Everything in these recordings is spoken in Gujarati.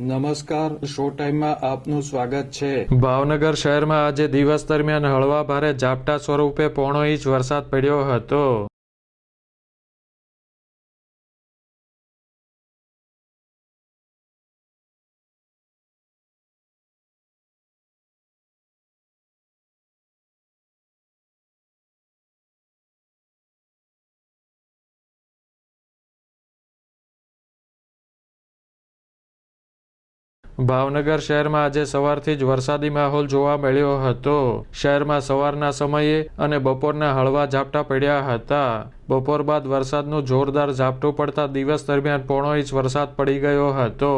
નમસ્કાર, શો ટાઈમમાં આપનું સ્વાગત છે. ભાવનગર શહેરમાં આજે દિવસ દરમિયાન હળવા ભારે ઝાપટા સ્વરૂપે પોણો ઇંચ વરસાદ પડ્યો હતો. ભાવનગર શહેરમાં આજે સવારથી જ વરસાદી માહોલ જોવા મળ્યો હતો. શહેરમાં સવારના સમયે અને બપોરના હળવા ઝાપટા પડ્યા હતા. બપોર બાદ વરસાદનું જોરદાર ઝાપટું પડતા દિવસ દરમિયાન પોણો ઇંચ વરસાદ પડી ગયો હતો.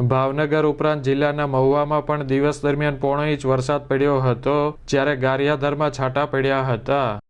ભાવનગર ઉપરાંત જિલ્લાના મહુવામાં પણ દિવસ દરમિયાન પોણો ઇંચ વરસાદ પડ્યો હતો, જ્યારે ગારિયાધારમાં છાંટા પડ્યા હતા.